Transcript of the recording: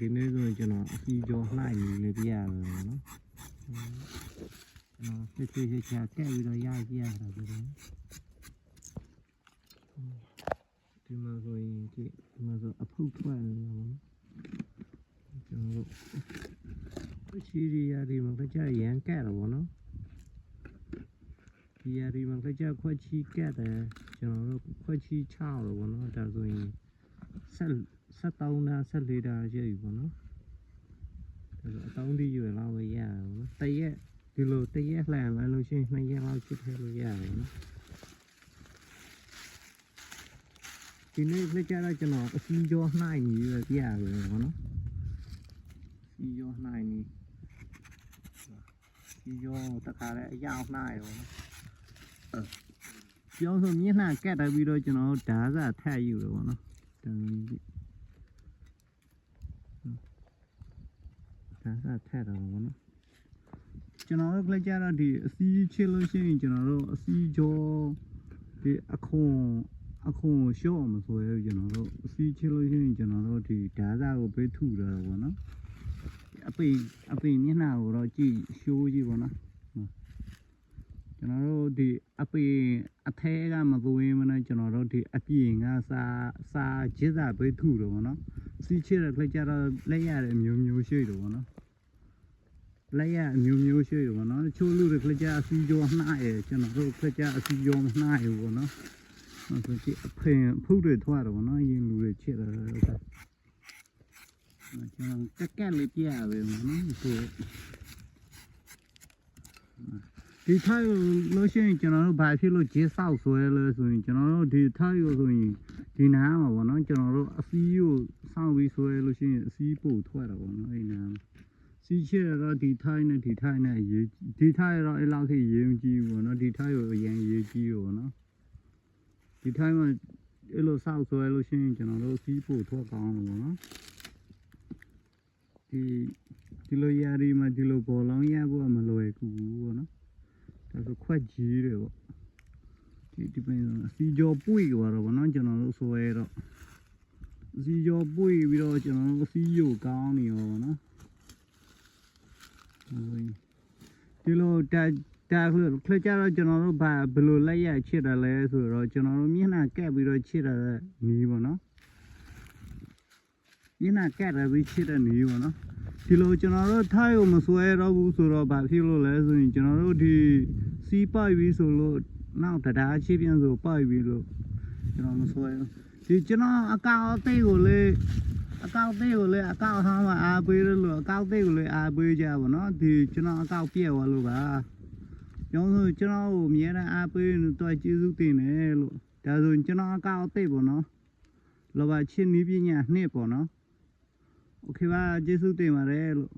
ဒီနေ့ဆိုရင်ကျွန်တော်အစီကျော်လှိုက်နေလေပြရတယ်ပေါ့နော်ကျွန်တော်စစ်စစ်ချာချာကဲပြီးတော့ရပြရတာဒီလိုဒီမှာဆိုရင်ဒီဒီမှာဆိုအဖုတ်ထွက်နေတာပေါ့နော်ကျွန်တော်တို့ချီရီယာဒီမှာကကြရန်ကဲတော့ပေါ့နော်ဒီယာဒီမှာကကြခွက်ချီကဲတယ်ကျွန်တော်တို့ခွက်ချီချောက်တော့ပေါ့နော်ဒါဆိုရင်ဆက် ဆက်တောင်းတာဆက်လေးတာရှိပြီပေါ့နော်ဒါဆိုအတောင်းဒီရွယ်လောက်ပဲရတာပေါ့နော်တရက်ဒီလိုတရက်လှန်လာလို့ရှိရင်နှစ်ရက်လောက်ချစ်ထဲလို့ရတယ်နော်ဒီနေ့လက်ကြတော့ကျွန်တော်အစီကျော်နှိုင်းနေပဲပြရတယ်ပေါ့နော်စီကျော်နှိုင်းနေစီကျော်တခါလဲအရောက်နှိုင်းရောနော်ပြောဆိုမျက်နှာကက်တက်ပြီးတော့ကျွန်တော်ဓာတ်စာထက်ယူတယ်ပေါ့နော်တန်ကြီး ဒါကထက်တော့ဘောနော်ကျွန်တော်တို့ကလည်းကြတော့ဒီအစီးချစ်လို့ရှိရင်ကျွန်တော်တို့အစီးကြောဒီအခွန်အခွန်ရှော့မဆိုရဘူးကျွန်တော်တို့အစီးချစ်လို့ရှိရင်ကျွန်တော်တို့ဒီဓာတ်စာကိုပေးထုရတာဘောနော်အပိန်အပိန်မျက်နှာကိုတော့ကြည့်ရှိုးကြည့်ဘောနော် ကျွန်တော်တို့ဒီအပိန်အထဲကမသွေးမနဲ့ကျွန်တော်တို့ဒီအပြင်ကစာစာဂျစ်စာပေးထုတယ်ဘောနော်စီးချတဲ့ခလက်ကြတော့လက်ရတဲ့အမျိုးမျိုးရှိတယ်ဗောနော်လက်ရအမျိုးမျိုးရှိတယ်ဗောနော်တချို့လူတွေခလက်ကြအစီကျော်နှားရယ်ကျွန်တော်တို့ခလက်ကြအစီကျော်မနှားရဘူးဗောနော်အဲ့ဆိုကြည့်အဖင်ဖုတ်တွေထွားတယ်ဗောနော်ရင်လူတွေချစ်တယ်ဥစ္စာအဲ့ကျွန်တော်ကက်ကက်လေးပြရပဲဗောနော်ဒီ ဒီထိုင်လို့ရှိရင်ကျွန်တော်တို့ဘာဖြစ်လို့ဂျေးဆောက်ဆွဲလဲဆိုရင်ကျွန်တော်တို့ဒီထိုင်ရဆိုရင်ဒီနားမှာပေါ့နော်ကျွန်တော်တို့အစည်းကိုစောင့်ပြီးဆွဲလို့ရှိရင်အစည်းပို့ထွက်တာပေါ့နော်အဲ့နားစီးချရတော့ဒီထိုင်းနဲ့ဒီထိုင်းနဲ့ရေးဒီထိုင်းရတော့အဲ့လောက်ထိရေးမကြည့်ဘူးပေါ့နော်ဒီထိုင်းကိုအရင်ရေးကြည့်ရောပေါ့နော်ဒီထိုင်းမှာအဲ့လိုစောင့်ဆွဲလို့ရှိရင်ကျွန်တော်တို့စီးပို့ထွက်ကောင်းတယ်ပေါ့နော်ဒီဒီလိုຢာဒီမှာဒီလိုဘောလုံးရဖို့ကမလွယ်ကူဘူးပေါ့နော် ဒါဆိုခွက်ကြီးတယ်ပေါ့ဒီဒီပင်စီကြောပွေသွားတော့ဗောနော်ကျွန်တော်တို့ဆွဲတော့စီကြောပွေပြီးတော့ကျွန်တော်တို့စီယိုကောင်းနေရောဗောနော်ဒီလိုတက်တက်ခလို့ခလကြတော့ကျွန်တော်တို့ဘာဘယ်လိုလက်ရချစ်တယ်လဲဆိုတော့ကျွန်တော်တို့မျက်နှာကက်ပြီးတော့ချစ်တယ်နီးဗောနော် မျက်နှာကက်ရပြီးချစ်တဲ့နီးဗောနော်ဒီလိုကျွန်တော်တို့ထားရုံမဆွဲတော့ဘူးဆိုတော့ဘာဖြစ်လို့လဲဆိုရင်ကျွန်တော်တို့ဒီစီးပိုက်ပြီးဆိုလို့နောက်တရားချပြန်ဆိုပိုက်ပြီးလို့ကျွန်တော်မဆွဲဘူးဒီကျွန်တော်အကောက်အသေးကိုလေအကောက်သေးကိုလေအကောက်ဟောင်းမှာအားပေးလို့အကောက်သေးကိုလေအားပေးကြပါတော့ဒီကျွန်တော်အကောက်ပြည့်သွားလို့ပါကျောင်းဆိုကျွန်တော်ကိုအမြဲတမ်းအားပေးနေတော့ကျေးဇူးတင်တယ်လို့ဒါဆိုကျွန်တော်အကောက်အသေးပေါ့နော်လောဘချင်းနီးပညာနှစ်ပေါ့နော် โอเคပါကျေးဇူးတင်ပါတယ်လို့